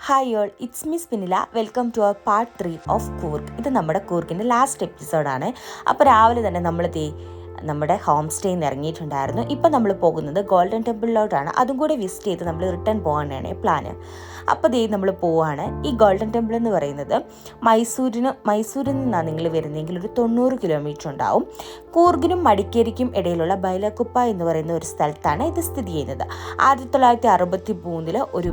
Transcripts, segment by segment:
Hi all it's miss Pinnila welcome to our part three of koorkka ഇത് നമ്മുടെ കൂർക്കിന്റെ last എപ്പിസോഡാണ് അപ്പോൾ രാവിലെ തന്നെ നമ്മൾ ദേ നമ്മുടെ ഹോം സ്റ്റേയിൽ നിന്ന് ഇറങ്ങിയിട്ടുണ്ടായിരുന്നു. ഇപ്പം നമ്മൾ പോകുന്നത് ഗോൾഡൻ ടെമ്പിളിലോട്ടാണ്. അതും കൂടി വിസിറ്റ് ചെയ്ത് നമ്മൾ റിട്ടേൺ പോകാനാണ് പ്ലാന്. അപ്പോൾ ദേ നമ്മൾ പോവാണ്. ഈ ഗോൾഡൻ ടെമ്പിൾ എന്ന് പറയുന്നത് മൈസൂരിന് മൈസൂരിൽ നിന്നാണ് നിങ്ങൾ വരുന്നതെങ്കിൽ ഒരു തൊണ്ണൂറ് കിലോമീറ്റർ ഉണ്ടാവും. കൂർഗിനും മടിക്കേരിക്കും ഇടയിലുള്ള ബൈലക്കുപ്പ എന്ന് പറയുന്ന ഒരു സ്ഥലത്താണ് ഇത് സ്ഥിതി ചെയ്യുന്നത്. ആയിരത്തി തൊള്ളായിരത്തി അറുപത്തി മൂന്നിൽ ഒരു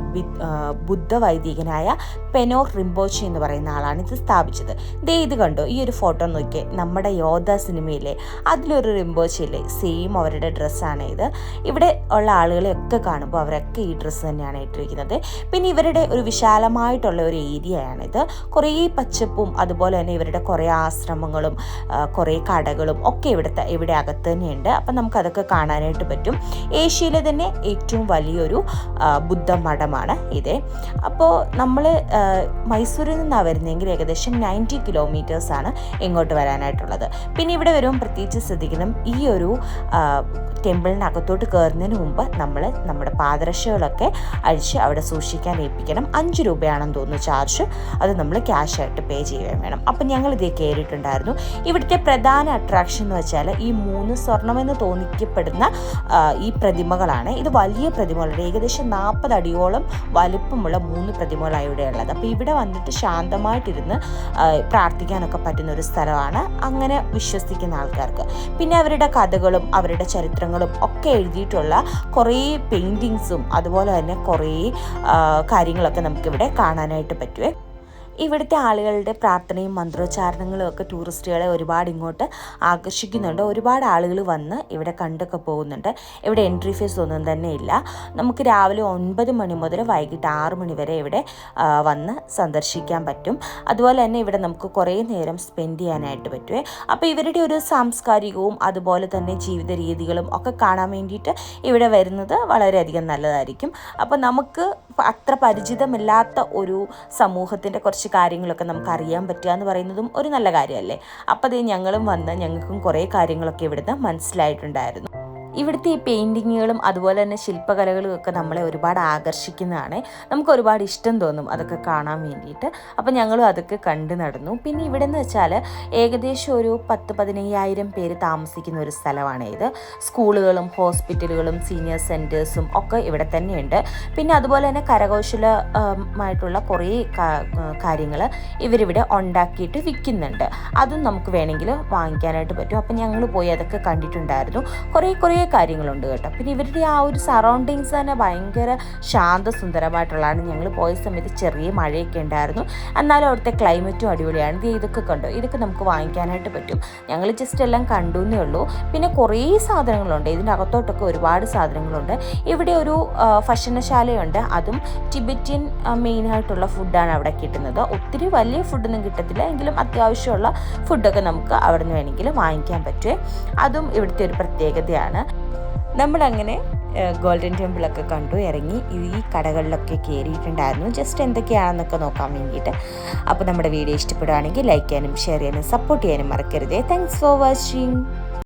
ബുദ്ധ വൈദികനായ പെനോർ റിംബോച്ചി എന്ന് പറയുന്ന ആളാണ് ഇത് സ്ഥാപിച്ചത്. ദേ ഇത് കണ്ടോ? ഈ ഒരു ഫോട്ടോ നോക്കിയേ. നമ്മുടെ യോധ സിനിമയിലെ അതിലൊരു റിംബോച്ചില്ലേ സെയിം അവരുടെ ഡ്രസ്സാണ് ഇത്. ഇവിടെ ഉള്ള ആളുകളെയൊക്കെ കാണുമ്പോൾ അവരൊക്കെ ഈ ഡ്രസ്സ് തന്നെയാണ് ഇട്ടിരിക്കുന്നത്. പിന്നെ ഇവരുടെ ഒരു വിശാലമായിട്ടുള്ള ഒരു ഏരിയയാണിത് കുറേ പച്ചപ്പും അതുപോലെ തന്നെ ഇവരുടെ കുറേ ആശ്രമങ്ങളും കുറേ കടകളും ഒക്കെ ഇവിടുത്തെ ഇവിടെ അകത്ത് തന്നെയുണ്ട്. അപ്പം നമുക്കതൊക്കെ കാണാനായിട്ട് പറ്റും. ഏഷ്യയിലെ തന്നെ ഏറ്റവും വലിയൊരു ബുദ്ധ മഠമാണ് ഇത്. അപ്പോൾ നമ്മൾ മൈസൂരിൽ നിന്നാണ് വരുന്നതെങ്കിൽ ഏകദേശം നയന്റി കിലോമീറ്റേഴ്സാണ് ഇങ്ങോട്ട് വരാനായിട്ടുള്ളത്. പിന്നെ ഇവിടെ വരുമ്പോൾ പ്രത്യേകിച്ച് ശ്രദ്ധിക്കണം ഈ ഒരു ടെമ്പിളിനകത്തോട്ട് കയറുന്നതിന് മുമ്പ് നമ്മൾ നമ്മുടെ പാദരക്ഷകളൊക്കെ അഴിച്ച് അവിടെ സൂക്ഷിക്കാൻ ഏൽപ്പിക്കണം. അഞ്ച് രൂപയാണെന്ന് തോന്നുന്നു ചാർജ്. അത് നമ്മൾ ക്യാഷ് ആയിട്ട് പേ ചെയ്യുകയും വേണം. അപ്പം ഞങ്ങൾ ഇതേ കയറിയിട്ടുണ്ടായിരുന്നു ഇവിടുത്തെ പ്രധാന അട്രാക്ഷൻ എന്ന് വെച്ചാൽ ഈ മൂന്ന് സ്വർണമെന്ന് തോന്നിക്കപ്പെടുന്ന ഈ പ്രതിമകളാണ്. ഇത് വലിയ പ്രതിമകളുടെ ഏകദേശം നാൽപ്പത് അടിയോളം വലുപ്പമുള്ള മൂന്ന് പ്രതിമകളാണ് ഇവിടെ ഉള്ളത് അപ്പോൾ ഇവിടെ വന്നിട്ട് ശാന്തമായിട്ടിരുന്ന് പ്രാർത്ഥിക്കാനൊക്കെ പറ്റുന്ന ഒരു സ്ഥലമാണ്. അങ്ങനെ വിശ്വസിക്കുന്ന ആൾക്കാർക്ക്. പിന്നെ അവരുടെ കഥകളും അവരുടെ ചരിത്രങ്ങളും ഒക്കെ എഴുതിയിട്ടുള്ള കുറേ പെയിന്റിങ്സും അതുപോലെ തന്നെ കുറേ കാര്യങ്ങളൊക്കെ നമുക്കിവിടെ കാണാനായിട്ട് പറ്റുമേ ഇവിടുത്തെ ആളുകളുടെ പ്രാർത്ഥനയും മന്ത്രോച്ചാരണങ്ങളും ഒക്കെ ടൂറിസ്റ്റുകളെ ഒരുപാട് ഇങ്ങോട്ട് ആകർഷിക്കുന്നുണ്ട്. ഒരുപാട് ആളുകൾ വന്ന് ഇവിടെ കണ്ടൊക്കെ പോകുന്നുണ്ട്. ഇവിടെ എൻട്രി ഫീസ് ഒന്നും തന്നെ ഇല്ല. നമുക്ക് രാവിലെ ഒൻപത് മണി മുതൽ വൈകിട്ട് ആറ് മണി വരെ ഇവിടെ വന്ന് സന്ദർശിക്കാൻ പറ്റും. അതുപോലെ തന്നെ ഇവിടെ നമുക്ക് കുറേ നേരം സ്പെൻഡ് ചെയ്യാനായിട്ട് പറ്റുമേ അപ്പോൾ ഇവരുടെ ഒരു സാംസ്കാരികവും അതുപോലെ തന്നെ ജീവിത രീതികളും ഒക്കെ കാണാൻ വേണ്ടിയിട്ട് ഇവിടെ വരുന്നത് വളരെയധികം നല്ലതായിരിക്കും. അപ്പോൾ നമുക്ക് അത്ര പരിചിതമില്ലാത്ത ഒരു സമൂഹത്തിന്റെ കുറച്ച് കാര്യങ്ങളൊക്കെ നമുക്ക് അറിയാൻ പറ്റുക എന്ന് പറയുന്നതും ഒരു നല്ല കാര്യമല്ലേ? അപ്പോൾ അതേ ഞങ്ങളും വന്ന് ഞങ്ങൾക്കും കുറേ കാര്യങ്ങളൊക്കെ ഇവിടുന്ന് മനസ്സിലായിട്ടുണ്ടായിരുന്നു. ഇവിടുത്തെ ഈ പെയിന്റിങ്ങുകളും അതുപോലെ തന്നെ ശില്പകലകളും ഒക്കെ നമ്മളെ ഒരുപാട് ആകർഷിക്കുന്നതാണ്. നമുക്ക് ഒരുപാട് ഇഷ്ടം തോന്നും അതൊക്കെ കാണാൻ വേണ്ടിയിട്ട്. അപ്പോൾ ഞങ്ങളും അതൊക്കെ കണ്ടു നടന്നു. പിന്നെ ഇവിടെ എന്ന് വെച്ചാൽ ഏകദേശം ഒരു പത്ത് പതിനയ്യായിരം പേര് താമസിക്കുന്ന ഒരു സ്ഥലമാണ് ഇത്. സ്കൂളുകളും ഹോസ്പിറ്റലുകളും സീനിയർ സെന്റേഴ്സും ഒക്കെ ഇവിടെ തന്നെയുണ്ട്. പിന്നെ അതുപോലെ തന്നെ കരകൗശലമായിട്ടുള്ള കുറേ കാര്യങ്ങൾ ഇവരിവിടെ ഉണ്ടാക്കിയിട്ട് വിൽക്കുന്നുണ്ട്. അതും നമുക്ക് വേണമെങ്കിൽ വാങ്ങിക്കാനായിട്ട് പറ്റും. അപ്പം ഞങ്ങൾ പോയി അതൊക്കെ കണ്ടിട്ടുണ്ടായിരുന്നു. കുറേ കുറേ കാര്യങ്ങളുണ്ട് കേട്ടോ. പിന്നെ ഇവരുടെ ആ ഒരു സറൗണ്ടിങ്സ് തന്നെ ഭയങ്കര ശാന്തസുന്ദരമായിട്ടുള്ളതാണ്. ഞങ്ങൾ പോയ സമയത്ത് ചെറിയ മഴയൊക്കെ ഉണ്ടായിരുന്നു. എന്നാലും അവിടുത്തെ ക്ലൈമറ്റും അടിപൊളിയാണ്. ഇത് ഇതൊക്കെ കണ്ടോ? ഇതൊക്കെ നമുക്ക് വാങ്ങിക്കാനായിട്ട് പറ്റും. ഞങ്ങൾ ജസ്റ്റ് എല്ലാം കണ്ടു എന്നേ ഉള്ളൂ. പിന്നെ കുറേ സാധനങ്ങളുണ്ട്. ഇതിന്റെ അകത്തോട്ടൊക്കെ ഒരുപാട് സാധനങ്ങളുണ്ട്. ഇവിടെ ഒരു ഭക്ഷണശാലയുണ്ട്. അതും ടിബറ്റിയൻ മെയിനായിട്ടുള്ള ഫുഡാണ് അവിടെ കിട്ടുന്നത്. ഒത്തിരി വലിയ ഫുഡൊന്നും കിട്ടത്തില്ല. എങ്കിലും അത്യാവശ്യമുള്ള ഫുഡൊക്കെ നമുക്ക് അവിടെ നിന്ന് വേണമെങ്കിൽ വാങ്ങിക്കാൻ പറ്റുമേ അതും ഇവിടുത്തെ ഒരു പ്രത്യേകതയാണ്. നമ്മളങ്ങനെ ഗോൾഡൻ ടെമ്പിളൊക്കെ കണ്ടു ഇറങ്ങി. ഈ കടകളിലൊക്കെ കയറിയിട്ടുണ്ടായിരുന്നു ജസ്റ്റ് എന്തൊക്കെയാണെന്നൊക്കെ നോക്കാൻ വേണ്ടിയിട്ട്. അപ്പോൾ നമ്മുടെ വീഡിയോ ഇഷ്ടപ്പെടുകയാണെങ്കിൽ ലൈക്ക് ചെയ്യാനും ഷെയർ ചെയ്യാനും സപ്പോർട്ട് ചെയ്യാനും മറക്കരുതേ. Thanks for watching